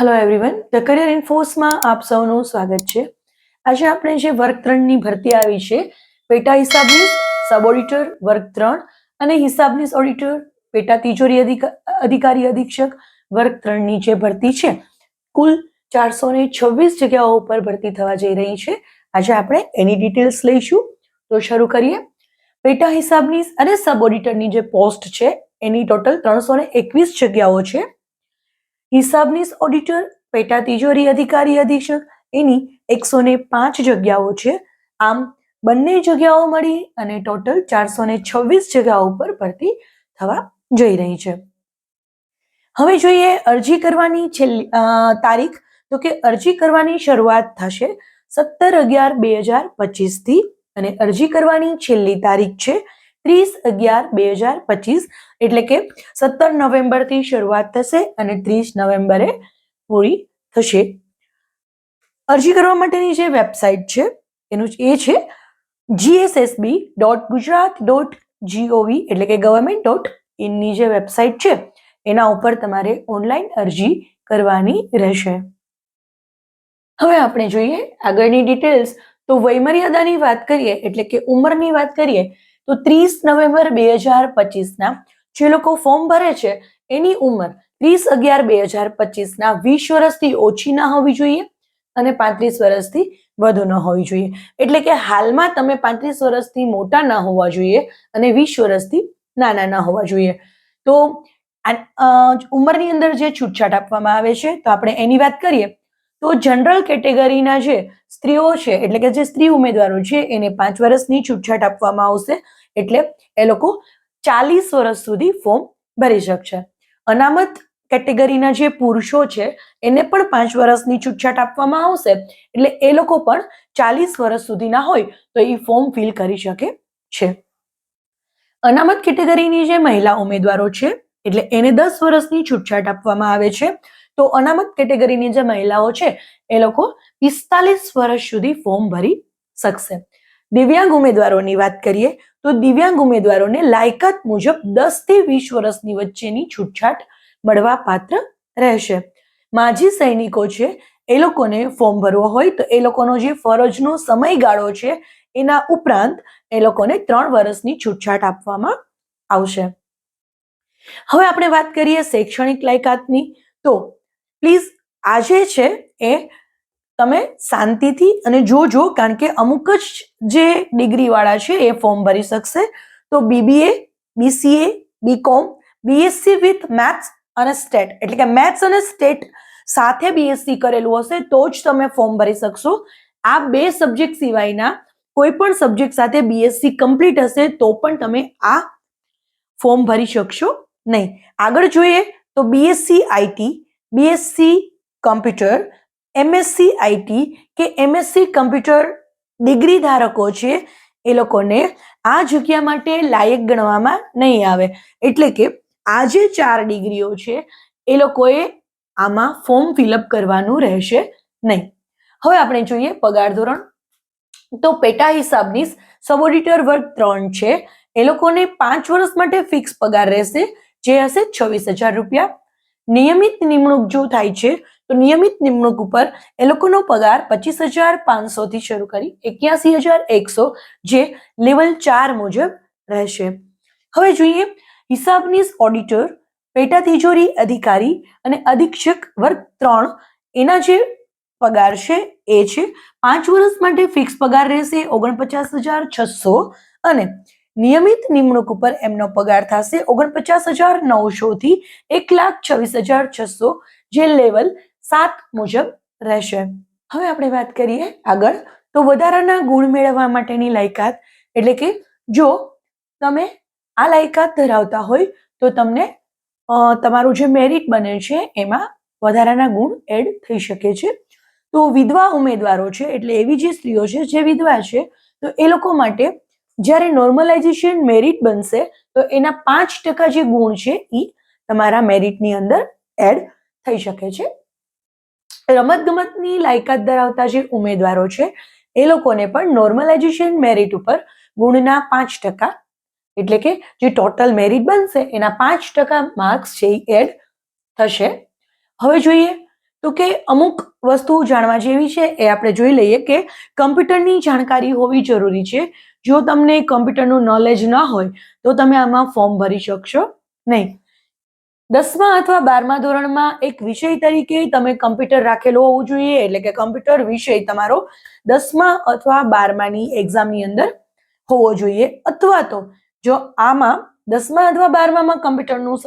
Hello everyone the career ઇન્ફોર્સમાં આપ સૌનું સ્વાગત છે. આજે આપણે જે વર્ગ ત્રણની ભરતી આવી છે, પેટા હિસાબનીસ સબ ઓડિટર, વર્ગ ત્રણ અને હિસાબનીસ ઓડિટર, પેટા તિજોરી અધિક- અધિકારી અધિક્ષક, વર્ગ ત્રણની જે ભરતી છે, કુલ ચારસો ને છવ્વીસ જગ્યાઓ ઉપર ભરતી થવા જઈ રહી છે. આજે આપણે એની ડિટેલ્સ લઈશું. તો શરૂ કરીએ. પેટા હિસાબનીસ અને સબ ઓડિટરની જે પોસ્ટ છે, એની ટોટલ ત્રણસો ને એકવીસ જગ્યાઓ છે. હિસાબનીસ ઓડિટર પેટા તિજોરી અધિકારી, અધિક્ષક, એની એકસો ને પાંચ જગ્યાઓ છે. આમ બંને જગ્યાઓ મળી અને ટોટલ ચારસો ને છવ્વીસ જગ્યાઓ ઉપર ભરતી થવા જઈ રહી છે. હવે જોઈએ અરજી કરવાની છેલ્લી તારીખ. તો કે અરજી કરવાની શરૂઆત થશે સત્તર અગિયાર બે હજાર પચીસથી અને અરજી કરવાની છેલ્લી તારીખ છે ત્રીસ અગિયાર બે હજાર પચીસ, એટલે કે સત્તર નવેમ્બરથી શરૂઆત થશે અને ત્રીસ નવેમ્બરે પૂરી થશે. અરજી કરવા માટેની જે વેબસાઇટ છે, એનું એ છે GSSB dot Gujarat dot GOV એટલે કે ગવર્મેન્ટ ડોટ ઇનની જે વેબસાઇટ છે, એના ઉપર તમારે ઓનલાઈન અરજી કરવાની રહેશે. હવે આપણે જોઈએ આગળની ડિટેલ્સ તો વયમર્યાદાની વાત કરીએ, એટલે કે ઉંમરની વાત કરીએ તો ત્રીસ નવેમ્બર બે હજાર પચીસના જે લોકો ફોર્મ ભરે છે, એની ઉંમર ત્રીસ અગિયાર બે હજાર પચીસના વીસ વર્ષથી ઓછી ના હોવી જોઈએ અને પાંત્રીસ વર્ષથી વધુ ન હોવી જોઈએ. એટલે કે હાલમાં તમે પાંત્રીસ વર્ષથી મોટા ના હોવા જોઈએ અને વીસ વર્ષથી નાના ના હોવા જોઈએ. તો ઉંમરની અંદર જે છૂટછાટ આપવામાં આવે છે, તો આપણે એની વાત કરીએ. તો જનરલ કેટેગરીના જે સ્ત્રીઓ છે, એટલે કે જે સ્ત્રી ઉમેદવારો છે, એને પાંચ વર્ષની છૂટછાટ આપવામાં આવશે. એટલે એ લોકો ચાલીસ વર્ષ સુધી ફોર્મ ભરી શકશે. અનામત કેટેગરીના જે પુરુષો છે, એને પણ પાંચ વર્ષની છૂટછાટ આપવામાં આવશે. એટલે એ લોકો પણ ચાલીસ વર્ષ સુધીના હોય તો એ ફોર્મ ફિલ કરી શકે છે. અનામત કેટેગરીની જે મહિલા ઉમેદવારો છે, એટલે એને દસ વર્ષની છૂટછાટ આપવામાં આવે છે. તો અનામત કેટેગરીની જે મહિલાઓ છે, એ લોકો પિસ્તાલીસ વર્ષ સુધી ફોર્મ ભરી શકશે. દિવ્યાંગ ઉમેદવારોની વાત કરીએ, તો દિવ્યાંગ ઉમેદવારોને લાયકાત મુજબ દસથી વીસ વર્ષની વચ્ચેની છૂટછાટ મળવા પાત્ર રહેશે. માજી સૈનિકો છે, એ લોકોને ફોર્મ ભરવો હોય તો એ લોકોનો જે ફરજનો સમયગાળો છે, એના ઉપરાંત એ લોકોને ત્રણ વર્ષની છૂટછાટ આપવામાં આવશે. હવે આપણે વાત કરીએ શૈક્ષણિક લાયકાતની, તો પ્લીઝ, આજે છે એ તમે શાંતિથી અને જોજો, કારણ કે અમુક જ જે ડિગ્રીવાળા છે એ ફોર્મ ભરી શકશે. તો BBA BCA BCom BSc with maths અને સ્ટેટ એટલે કે મેથ્સ અને સ્ટેટ સાથે બીએસસી કરેલું હશે, તો જ તમે ફોર્મ ભરી શકશો. આ બે સબ્જેક્ટ સિવાયના કોઈ પણ સબ્જેક્ટ સાથે બીએસસી કમ્પ્લીટ હશે, તો પણ તમે આ ફોર્મ ભરી શકશો નહીં. આગળ જોઈએ તો BSc IT BSc computer MSc IT કે એમએસસી કમ્પ્યુટર ડિગ્રી ધારકો છે, એ લોકોને આ જગ્યા માટે લાયક ગણવામાં નહીં આવે. એટલે કે આ જે ચાર ડિગ્રીઓ છે, એ લોકોએ આમાં ફોર્મ ફિલઅપ કરવાનું રહેશે નહીં. હવે આપણે જોઈએ પગાર ધોરણ. તો પેટા હિસાબની સબોડિટર વર્ગ ત્રણ છે, એ લોકોને પાંચ વર્ષ માટે ફિક્સ પગાર રહેશે, જે હશે છવ્વીસ હજાર રૂપિયા. નિયમિત નિમણૂક જો થાય છે, તો નિયમિત નિમણૂક ઉપર એ લોકોનો પગાર પચીસ હજાર પાંચસો થી શરૂ કરી એક્યાસી હજાર એકસો જે લેવલ ચાર મુજબ રહેશે. હવે જોઈએ હિસાબની ઓડિટર પેટા તિજોરી અધિકારી અને અધિક્ષક વર્ગ ત્રણ એના જે પગાર છે એ છે પાંચ વર્ષ માટે ફિક્સ પગાર રહેશે ઓગણપચાસ હજાર છસો અને નિયમિત નિમણૂક ઉપર એમનો પગાર થશે ઓગણપચાસ હજાર નવસો થી એક લાખ છવ્વીસ હજાર છસો, જે લેવલ સાત મુજબ રહેશે. હવે આપણે વાત કરીએ આગળ. તો વધારાના ગુણ મેળવવા માટેની લાયકાત. એટલે કે જો તમે આ લાયકાત ધરાવતા હોય, તો તમને તમારું જે મેરિટ બને છે, એમાં વધારાના ગુણ એડ થઈ શકે છે. તો વિધવા ઉમેદવારો છે, એટલે એવી જે સ્ત્રીઓ છે, જે વિધવા છે, તો એ લોકો માટે જ્યારે નોર્મલાઇઝેશન મેરિટ બનશે, તો એના પાંચ ટકા જે ગુણ છે એ તમારા મેરિટની અંદર એડ થઈ શકે છે. રમતગમતની લાયકાત ધરાવતા જે ઉમેદવારો છે, એ લોકોને પણ નોર્મલાઇઝેશન મેરિટ ઉપર ગુણના પાંચ ટકા, એટલે કે જે ટોટલ મેરિટ બનશે, એના પાંચ ટકા માર્ક્સ છે એ એડ થશે. હવે જોઈએ તો કે અમુક વસ્તુ જાણવા જેવી છે, એ આપણે જોઈ લઈએ કે કમ્પ્યુટરની જાણકારી હોવી જરૂરી છે. જો તમને કમ્પ્યુટરનું નોલેજ ન હોય, તો તમે આમાં ફોર્મ ભરી શકશો નહીં. દસમા અથવા બારમા ધોરણમાં એક વિષય તરીકે તમે કમ્પ્યુટર રાખેલું હોવું જોઈએ, એટલે કે કમ્પ્યુટર વિષય તમારો દસમા અથવા બારમાની એક્ઝામની અંદર હોવો જોઈએ. અથવા તો જો આમાં દસમા અથવા બારમામાં કમ્પ્યુટરનું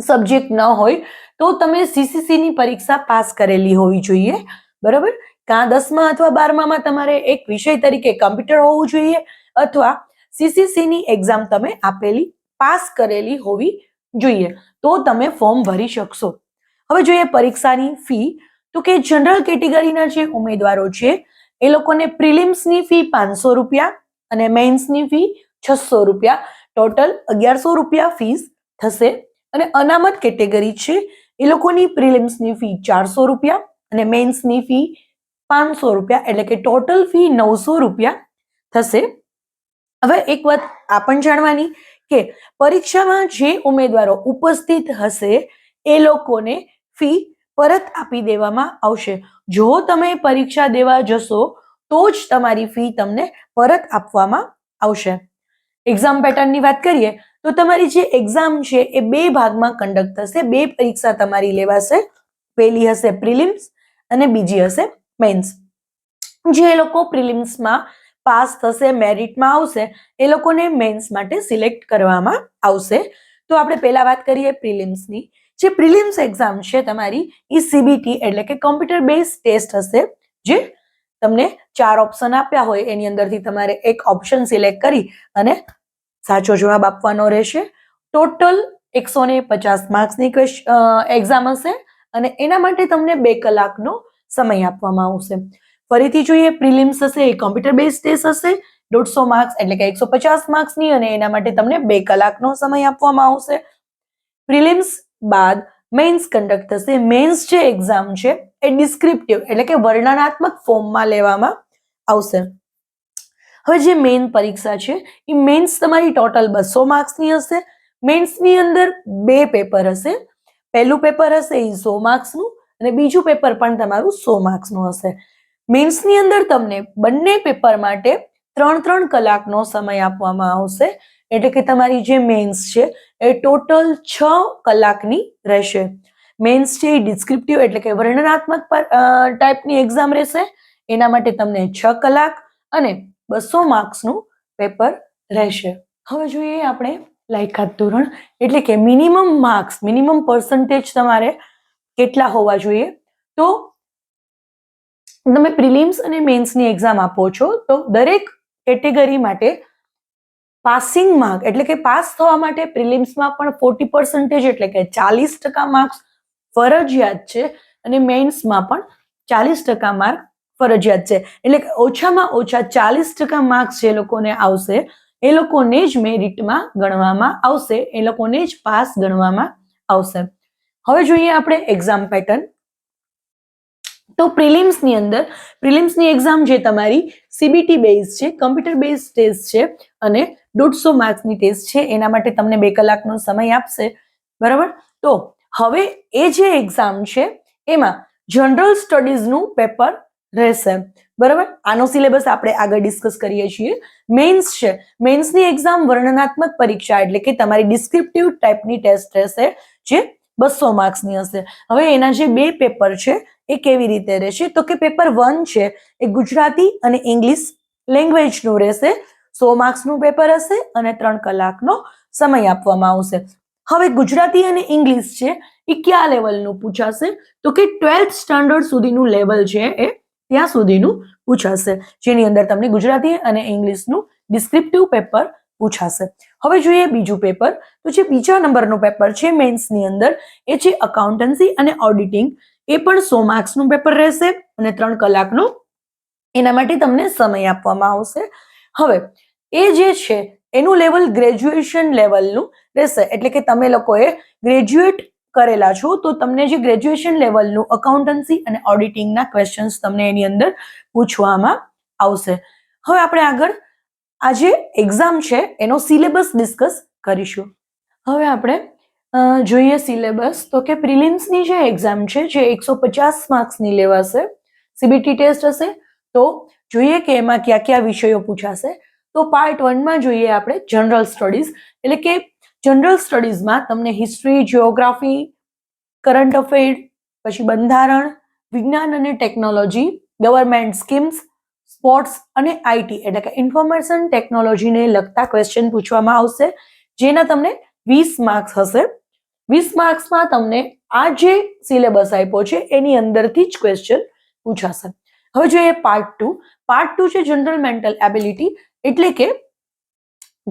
સબ્જેક્ટ ન હોય, તો તમે સીસીસીની પરીક્ષા પાસ કરેલી હોવી જોઈએ, બરાબર? કાં દસમા અથવા બારમામાં તમારે એક વિષય તરીકે કમ્પ્યુટર હોવું જોઈએ, અથવા સીસીસીની એક્ઝામ તમે આપેલી, પાસ કરેલી હોવી જોઈએ, તો તમે ફોર્મ ભરી શકશો. હવે જોઈએ પરીક્ષાની ફી તો કે જનરલ કેટેગરીના જે ઉમેદવારો છે, એ લોકોને પ્રિલિમ્સની ફી પાંચસો રૂપિયા અને મેન્સની ફી છસો રૂપિયા. ટોટલ અગિયારસો રૂપિયા ફીસ થશે. અને અનામત કેટેગરી છે, એ લોકોની પ્રિલિમ્સની ફી ચારસો રૂપિયા અને મેન્સની ફી પાંચસો રૂપિયા, એટલે કે ટોટલ ફી નવસો રૂપિયા થશે. હવે એક વાત આ પણ જાણવાની કે પરીક્ષામાં જે ઉમેદવારો ઉપસ્થિત હશે, એ લોકોને ફી પરત આપી દેવામાં આવશે. જો તમે પરીક્ષા દેવા જશો, તો જ તમારી ફી તમને પરત આપવામાં આવશે. એક્ઝામ પેટર્નની વાત કરીએ તો તમારી જે એક્ઝામ છે એ બે ભાગમાં કન્ડક્ટ થશે. બે પરીક્ષા તમારી લેવાશે. પહેલી હશે પ્રિલિમ્સ અને બીજી હશે મેન્સ જે લોકો પ્રિલિમ્સમાં પાસ થશે મેરિટમાં આવશે, એ લોકોને મેન્સ માટે સિલેક્ટ કરવામાં આવશે. તો આપણે પહેલા વાત કરીએ પ્રિલિમ્સની જે પ્રિલિમ્સ એક્ઝામ છે તમારી, એ સીબીટી એટલે કે કોમ્પ્યુટર બેઝ ટેસ્ટ હશે. જે તમને ચાર ઓપ્શન આપ્યા હોય, એની અંદરથી તમારે એક ઓપ્શન સિલેક્ટ કરી અને સાચો જવાબ આપવાનો રહેશે. ટોટલ એકસો ને પચાસ માર્ક્સની એક્ઝામ હશે અને એના માટે તમને બે કલાકનો સમય આપવામાં આવશે. ફરીથી જોઈએ પ્રિલિમ્સ હશે એ કોમ્પ્યુટર બેઝ ટેસ્ટ હશે, દોઢસો માર્ક્સ એટલે કે એકસો પચાસ માર્ક્સની અને એના માટે તમને બે કલાકનો સમય આપવામાં આવશે. પ્રિલિમ્સ બાદ મેન્સ કન્ડક્ટ થશે. મેન્સ જે એક્ઝામ છે, એ ડિસ્ક્રિપ્ટિવ એટલે કે વર્ણનાત્મક ફોર્મમાં લેવામાં આવશે. હવે જે મેઇન પરીક્ષા છે, એ મેન્સ તમારી ટોટલ બસો માર્ક્સની હશે. મેન્સની અંદર બે પેપર હશે. પહેલું પેપર હશે એ સો માર્ક્સનું અને બીજું પેપર પણ તમારું સો માર્ક્સનું હશે. મેન્સની અંદર તમને બંને પેપર માટે ત્રણ ત્રણ કલાકનો સમય આપવામાં આવશે. એટલે કે તમારી જે મેન્સ છે, એ ટોટલ છ કલાકની રહેશે. મેન્સ છે એ ડિસ્ક્રિપ્ટિવ એટલે કે વર્ણનાત્મક ટાઈપની એક્ઝામ રહેશે. એના માટે તમને છ કલાક અને બસો માર્ક્સનું પેપર રહેશે. હવે જોઈએ આપણે લાયકાત ધોરણ. એટલે કે મિનિમમ માર્ક્સ, મિનિમમ પર્સન્ટેજ તમારે કેટલા હોવા જોઈએ? તો તમે પ્રિલિમ્સ અને મેન્સની એક્ઝામ આપો છો, તો દરેક કેટેગરી માટે પાસિંગ માર્ક એટલે કે પાસ થવા માટે પ્રિલિમ્સમાં પણ ફોર્ટી પર્સન્ટેજ એટલે કે ચાલીસ ટકા માર્ક્સ ફરજિયાત છે અને મેન્સમાં પણ ચાલીસ ટકા માર્ક ફરજિયાત છે. એટલે ઓછામાં ઓછા ચાલીસ ટકા માર્ક્સ જે લોકોને આવશે, એ લોકોને જ મેરિટમાં ગણવામાં આવશે, એ લોકોને જ પાસ ગણવામાં આવશે. હવે જોઈએ આપણે એક્ઝામ પેટર્ન તો પ્રિલિમ્સની અંદર પ્રિલિમ્સની એક્ઝામ જે તમારી સીબીટી બેઝ છે કમ્પ્યુટર બેઝ ટેસ્ટ છે, અને દોઢસો માર્ક્સની ટેસ્ટ છે, એના માટે તમને બે કલાકનો સમય આપશે. બરાબર? તો હવે એ જે એક્ઝામ છે, એમાં જનરલ સ્ટડીઝનું પેપર રહેશે. બરાબર? આનો સિલેબસ આપણે આગળ ડિસ્કસ કરીએ છીએ. મેન્સ છે. મેન્સની એક્ઝામ વર્ણનાત્મક પરીક્ષા એટલે કે તમારી ડિસ્ક્રિપ્ટિવ ટાઈપની ટેસ્ટ રહેશે, જે બસો માર્ક્સની હશે. હવે એના જે બે પેપર છે, એ કેવી રીતે રહેશે? તો કે પેપર વન છે, એ ગુજરાતી અને ઇંગ્લિશ લેંગ્વેજનું રહેશે. સો માર્ક્સનું પેપર હશે અને ત્રણ કલાકનો સમય આપવામાં આવશે. હવે ગુજરાતી અને ઇંગ્લિશ છે, એ કયા લેવલનું પૂછાશે? તો કે ટ્વેલ્થ સ્ટાન્ડર્ડ સુધીનું લેવલ છે એ ત્યાં સુધીનું પૂછાશે. જેની અંદર તમને ગુજરાતી અને ઇંગ્લિશનું ડિસ્ક્રિપ્ટિવ પેપર પૂછાશે. હવે જોઈએ બીજું પેપર તો જે બીજા નંબરનું પેપર છે મેન્સની અંદર, એ છે અકાઉન્ટન્સી અને ઓડિટિંગ એ પણ સો માર્ક્સનું પેપર રહેશે અને ત્રણ કલાકનું. એના માટે તમને સમય આપવામાં આવશે. હવે, એ જે છે, એનું લેવલ ગ્રેજ્યુએશન લેવલનું રહેશે. એટલે કે તમે લોકોએ ગ્રેજ્યુએટ કરેલા છો, તો તમને જે ગ્રેજ્યુએશન લેવલનું અકાઉન્ટન્સી અને ઓડિટિંગના ક્વેશ્ચન્સ તમને એની અંદર પૂછવામાં આવશે. હવે આપણે આગળ, આ જે એક્ઝામ છે, એનો સિલેબસ ડિસ્કસ કરીશું. હવે આપણે જોઈએ સિલેબસ તો કે પ્રિલિમ્સની જે એક્ઝામ છે, જે એકસો પચાસ માર્ક્સની લેવાશે સીબીટી ટેસ્ટ હશે, તો જોઈએ કે એમાં કયા કયા વિષયો પૂછાશે. તો પાર્ટ વનમાં જોઈએ આપણે જનરલ સ્ટડીઝ એટલે કે જનરલ સ્ટડીઝમાં તમને હિસ્ટ્રી જિયોગ્રાફી કરંટ અફેર પછી બંધારણ, વિજ્ઞાન અને ટેકનોલોજી ગવર્મેન્ટ સ્કીમ્સ સ્પોર્ટ્સ અને આઈટી એટલે કે ઇન્ફોર્મેશન ટેકનોલોજીને લગતા ક્વેશ્ચન પૂછવામાં આવશે. જેના તમને વીસ માર્ક્સ હશે. વીસ માર્ક્સમાં તમને આ જે સિલેબસ આપ્યો છે, એની અંદરથી જ ક્વેશ્ચન પૂછાશે. હવે જોઈએ પાર્ટ ટુ પાર્ટ ટુ છે જનરલ મેન્ટલ એબિલિટી એટલે કે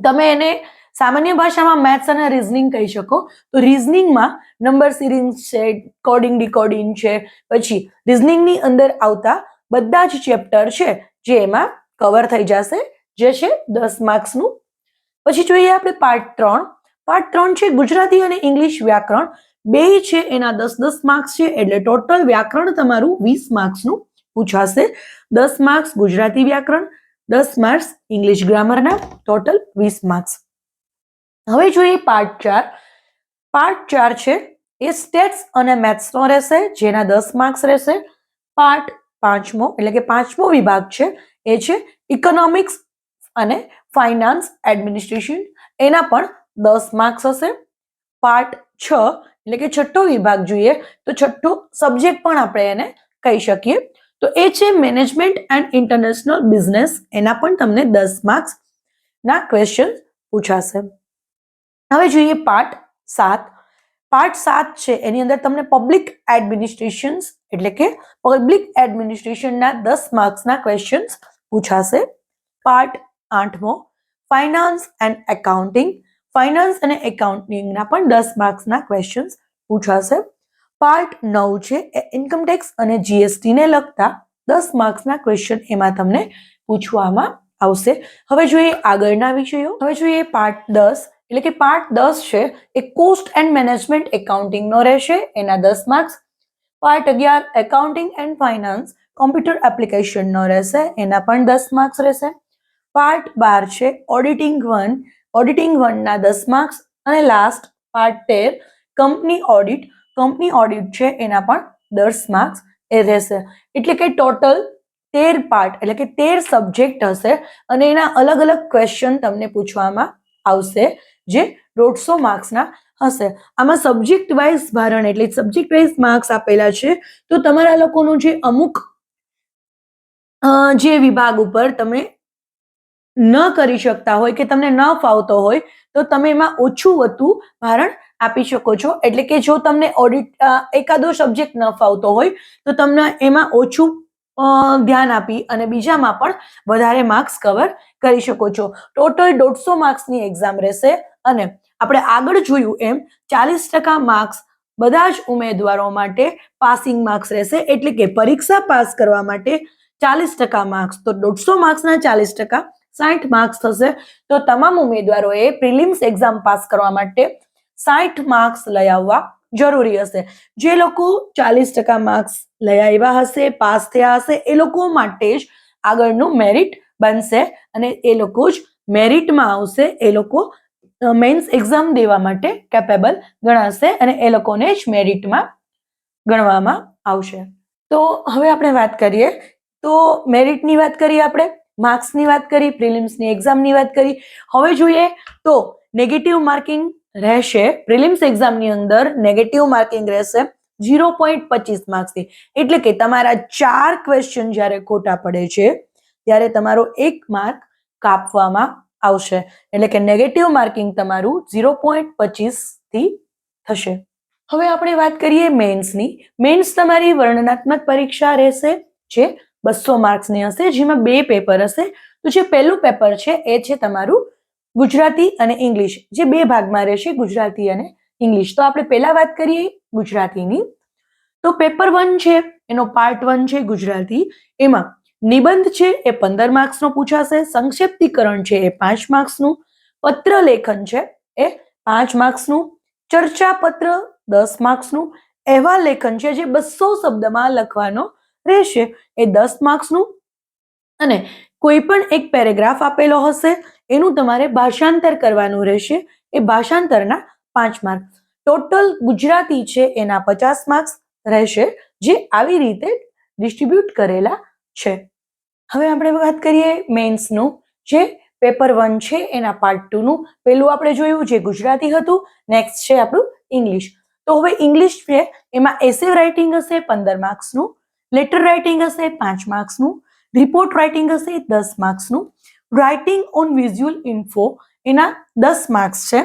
તમે એને સામાન્ય ભાષામાં મેથ્સ અને રિઝનિંગ કહી શકો. તો રિઝનિંગમાં નંબર સિરીઝ છે કોડિંગ ડીકોડિંગ છે, પછી રિઝનિંગની અંદર આવતા બધા જ ચેપ્ટર છે જે એમાં કવર થઈ જશે, જે છે દસ માર્ક્સનું પછી જોઈએ આપણે પાર્ટ ત્રણ. પાર્ટ ત્રણ છે ગુજરાતી અને ઇંગ્લિશ વ્યાકરણ. બે છે એના દસ દસ માર્ક્સ છે, એટલે ટોટલ વ્યાકરણ તમારું વીસ માર્ક્સનું પૂછાશે. દસ માર્ક્સ ગુજરાતી વ્યાકરણ, દસ માર્ક્સ ઇંગ્લિશ ગ્રામરના ટોટલ વીસ માર્ક્સ હવે જોઈએ પાર્ટ ચાર. પાર્ટ ચાર છે, એ સ્ટેટ્સ અને મેથ્સનો રહેશે, જેના દસ માર્ક્સ રહેશે. પાર્ટ પાંચમો, એટલે કે પાંચમો વિભાગ છે, એ છે ઇકોનોમિક્સ અને ફાઇનાન્સ એડમિનિસ્ટ્રેશન. એના પણ દસ માર્ક્સ હશે. પાર્ટ છ, એટલે કે છઠ્ઠો વિભાગ જોઈએ, તો છઠ્ઠો સબ્જેક્ટ પણ આપણે એને કહી શકીએ. તો એ છે મેનેજમેન્ટ એન્ડ ઇન્ટરનેશનલ બિઝનેસ. એના પણ તમને દસ માર્ક્સ ના ક્વેશ્ચન પૂછાશે. હવે જોઈએ પાર્ટ સાત. પાર્ટ સાત છે, એની અંદર તમને પબ્લિક એડમિનિસ્ટ્રેશન એટલે કે પબ્લિક એડમિનિસ્ટ્રેશનના દસ માર્ક્સના ક્વેશ્ચન્સ પૂછાશે. પાર્ટ આઠમો ફાઇનાન્સ એન્ડ એકાઉન્ટિંગ ફાઇનાન્સ અને એકાઉન્ટિંગના પણ દસ માર્ક્સના ક્વેશ્ચન્સ પૂછાશે. પાર્ટ નવ છે, એ ઇન્કમ ટેક્સ અને જીએસટીને લગતા દસ માર્ક્સના ક્વેશ્ચન એમાં તમને પૂછવામાં આવશે. હવે જોઈએ આગળના વિષયો. હવે જોઈએ પાર્ટ દસ એટલે કે પાર્ટ દસ છે, એ કોસ્ટ એન્ડ મેનેજમેન્ટ એકાઉન્ટિંગનો રહેશે, એના દસ માર્ક્સ પાર્ટ અગિયાર એકાઉન્ટિંગ એન્ડ ફાઇનાન્સ કોમ્પ્યુટર એપ્લિકેશનનો રહેશે, એના પણ દસ માર્ક્સ રહેશે. પાર્ટ બાર છે ઓડિટિંગ વન ઓડિટિંગ વનના દસ માર્ક્સ અને લાસ્ટ પાર્ટ તેર કંપની ઓડિટ કંપની ઓડિટ છે, એના પણ દસ માર્ક્સ એ રહેશે. એટલે કે ટોટલ તેર પાર્ટ એટલે કે તેર સબ્જેક્ટ હશે, અને એના અલગ અલગ ક્વેશ્ચન તમને પૂછવામાં આવશે. જે દોઢસો માર્ક્સના હશે. આમાં સબ્જેક્ટ વાઇઝ ભારણ એટલે સબ્જેક્ટ વાઇઝ માર્ક્સ આપેલા છે, તો તમારા લોકોનું જે અમુક જે વિભાગ ઉપર તમે ન કરી શકતા હોય કે તમને ન ફાવતો હોય, તો તમે એમાં ઓછું વધતું ભારણ આપી શકો છો. એટલે કે જો તમને ઓડિટ એકાદો સબ્જેક્ટ ન ફાવતો હોય, તો તમને એમાં ઓછું ધ્યાન આપી અને બીજામાં પણ વધારે માર્ક્સ કવર કરી શકો છો. ટોટલ દોઢસો માર્ક્સની એક્ઝામ રહેશે. અને આપણે આગળ જોયું એમ, ચાલીસ ટકા માર્ક્સ બધા જ ઉમેદવારો માટે પાસિંગ માર્ક્સ રહેશે, એટલે કે પરીક્ષા પાસ કરવા માટે ચાલીસ ટકા માર્ક્સ તો દોઢસો માર્ક્સના ચાલીસ ટકા, સાઠ માર્ક્સ થશે. તો તમામ ઉમેદવારોએ પ્રિલિમ્સ એક્ઝામ પાસ કરવા માટે સાઠ માર્ક્સ લઈ આવવા જરૂરી હશે. જે લોકો ચાલીસ ટકા માર્ક્સ લઈ આવ્યા હશે, પાસ થયા હશે, એ લોકો માટે જ આગળનું મેરિટ બનશે અને એ લોકો જ મેરિટમાં આવશે, એ લોકો મેન્સ એક્ઝામ દેવા માટે કેપેબલ ગણાશે અને એ લોકોને જ મેરિટમાં ગણવામાં આવશે. તો હવે આપણે વાત કરીએ. તો મેરિટની વાત કરીએ આપણે માર્ક્સની વાત કરી પ્રિલિમ્સની એક્ઝામની વાત કરી હવે જોઈએ તો નેગેટિવ માર્કિંગ રહેશે પ્રિલિમ્સ એક્ઝામની અંદર નેગેટિવ માર્કિંગ રહેશે ઝીરો પોઈન્ટ પચીસ માર્ક્સથી એટલે કે તમારા ચાર ક્વેશ્ચન જ્યારે ખોટા પડે છે, ત્યારે તમારો એક માર્ક કાપવામાં આવશે. એટલે કે નેગેટિવ માર્કિંગ તમારું ઝીરો પોઈન્ટ પચીસથી થશે. હવે આપણે વાત કરીએ મેન્સની મેન્સ તમારી વર્ણનાત્મક પરીક્ષા રહેશે, જે બસો માર્ક્સની હશે, જેમાં બે પેપર હશે. તો જે પહેલું પેપર છે, એ છે તમારું ગુજરાતી અને ઇંગ્લિશ જે બે ભાગમાં રહેશે, ગુજરાતી અને ઇંગ્લિશ તો આપણે પહેલા વાત કરીએ ગુજરાતીની. તો પેપર વન છે, એનો પાર્ટ વન છે ગુજરાતી. એમાં નિબંધ છે એ પંદર માર્ક્સનો પૂછાશે, સંક્ષેપ્તીકરણ છે એ પાંચ માર્ક્સનું પત્ર લેખન છે એ પાંચ માર્ક્સનું ચર્ચા પત્ર દસ માર્ક્સનું અહેવાલ લેખન છે જે બસો શબ્દમાં લખવાનો રહેશે. એ દસ માર્ક્સનું અને કોઈ પણ એક પેરેગ્રાફ આપેલો હશે, એનું તમારે ભાષાંતર કરવાનું રહેશે. એ ભાષાંતરના પાંચ માર્ક. ટોટલ ગુજરાતી છે એના પચાસ માર્ક્સ રહેશે, જે આવી રીતે ડિસ્ટ્રીબ્યુટ કરેલા છે. હવે આપણે વાત કરીએ મેન્સનું જે પેપર વન છે, એના પાર્ટ ટુનું. પેલું આપણે જોયું, જે ગુજરાતી હતું, નેક્સ્ટ છે આપણું ઇંગ્લિશ. તો હવે ઇંગ્લિશ છે, એમાં એસે રાઇટિંગ હશે પંદર માર્ક્સનું, લેટર રાઇટિંગ હશે પાંચ માર્ક્સનું, રિપોર્ટ રાઇટિંગ હશે દસ માર્ક્સનું, રાઇટિંગ ઓન વિઝ્યુઅલ ઇન્ફો એના દસ માર્ક્સ છે,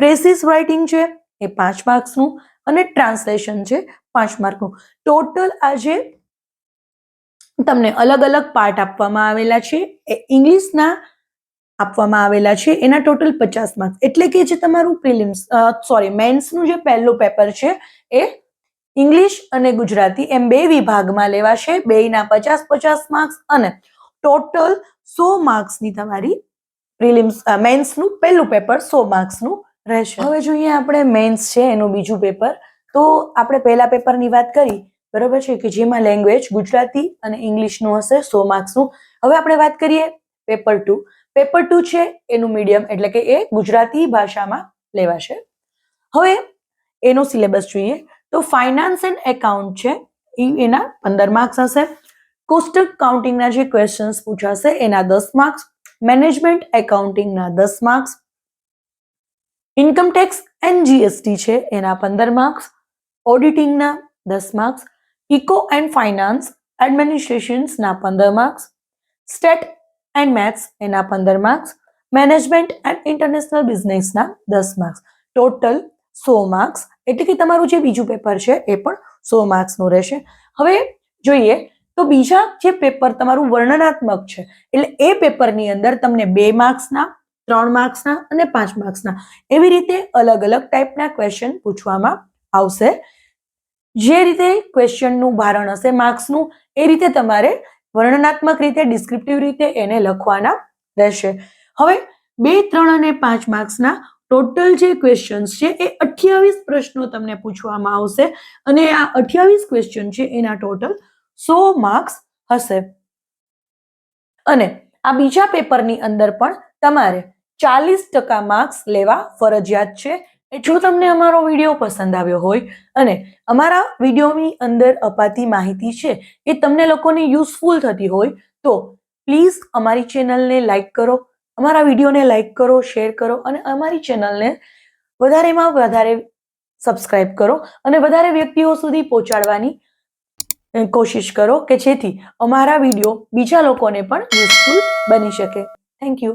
પ્રેસિસ રાઇટિંગ છે એ પાંચ માર્ક્સનું, અને ટ્રાન્સલેશન છે પાંચ માર્કનું. ટોટલ આજે તમને અલગ અલગ પાર્ટ આપવામાં આવેલા છે. એ ઇંગ્લિશના આપવામાં આવેલા છે. એના ટોટલ પચાસ માર્ક્સ એટલે કે જે તમારું પ્રિલિમ્સ સોરી મેન્સનું જે પહેલું પેપર છે એ ઇંગ્લિશ અને ગુજરાતી એમ બે વિભાગમાં લેવાશે. બેયના પચાસ પચાસ માર્ક્સ અને ટોટલ સો માર્ક્સની તમારી પ્રિલિમ્સ મેન્સનું પહેલું પેપર સો માર્ક્સનું રહેશે. હવે જોઈએ આપણે મેન્સ છે એનું બીજું પેપર તો આપણે પહેલા પેપરની વાત કરી. બરોબર છે કે જેમાં લેંગ્વેજ ગુજરાતી અને ઇંગ્લિશનું હશે, સો માર્ક્સનું હવે આપણે વાત કરીએ પેપર ટુ પેપર ટુ છે, એનું મીડિયમ એટલે કે એ ગુજરાતી ભાષામાં લેવાશે. હવે એનો સિલેબસ જોઈએ. તો ફાઇનાન્સ એન્ડ એકાઉન્ટ છે, એ એના પંદર માર્ક્સ હશે. કોસ્ટક કાઉન્ટિંગના જે ક્વેશ્ચન્સ પૂછાશે, એના દસ માર્ક્સ મેનેજમેન્ટ એકાઉન્ટિંગના દસ marks income tax and GST છે, એના પંદર માર્ક્સ ઓડિટિંગના દસ માર્ક્સ ઇકો એન્ડ ફાઇનાન્સ એડમિનિસ્ટ્રેશન્સના પંદર માર્ક્સ, સ્ટેટ એન્ડ મેથ્સ એના પંદર માર્ક્સ, મેનેજમેન્ટ એન્ડ ઇન્ટરનેશનલ બિઝનેસના દસ માર્ક્સ. ટોટલ સો માર્ક્સ, એટલે કે તમારું જે બીજું પેપર છે એ પણ સો માર્ક્સનું રહેશે. હવે જોઈએ તો બીજા જે પેપર તમારું વર્ણનાત્મક છે, એટલે એ પેપરની અંદર તમને બે માર્ક્સના, ત્રણ માર્ક્સના અને પાંચ માર્ક્સના એવી રીતે અલગ અલગ ટાઈપના ક્વેશ્ચન પૂછવામાં આવશે. જે રીતે ક્વેશ્ચનનું ભારણ હશે માર્ક્સનું એ રીતે તમારે વર્ણનાત્મક રીતે ડિસ્ક્રિપ્ટિવ રીતે એને લખવાના રહેશે. હવે બે, ત્રણ અને પાંચ માર્ક્સના ટોટલ જે ક્વેશ્ચન્સ છે, એ અઠ્યાવીસ પ્રશ્નો તમને પૂછવામાં આવશે અને આ અઠ્યાવીસ ક્વેશ્ચન છે, એના ટોટલ સો માર્ક્સ હશે. અને આ બીજા પેપરની અંદર પણ તમારે ચાલીસ ટકા માર્ક્સ લેવા ફરજિયાત છે. જો તમને અમારો વીડિયો પસંદ આવ્યો હોય અને અમારા વિડીયોની અંદર અપાતી માહિતી છે એ તમને લોકોને યુઝફુલ થતી હોય, તો પ્લીઝ અમારી ચેનલને લાઈક કરો, અમારા વિડીયોને લાઈક કરો, શેર કરો અને અમારી ચેનલને વધારેમાં વધારે સબસ્ક્રાઇબ કરો અને વધારે વ્યક્તિઓ સુધી પહોંચાડવાની કોશિશ કરો કે જેથી અમારા વીડિયો બીજા લોકોને પણ યુઝફુલ બની શકે. Thank you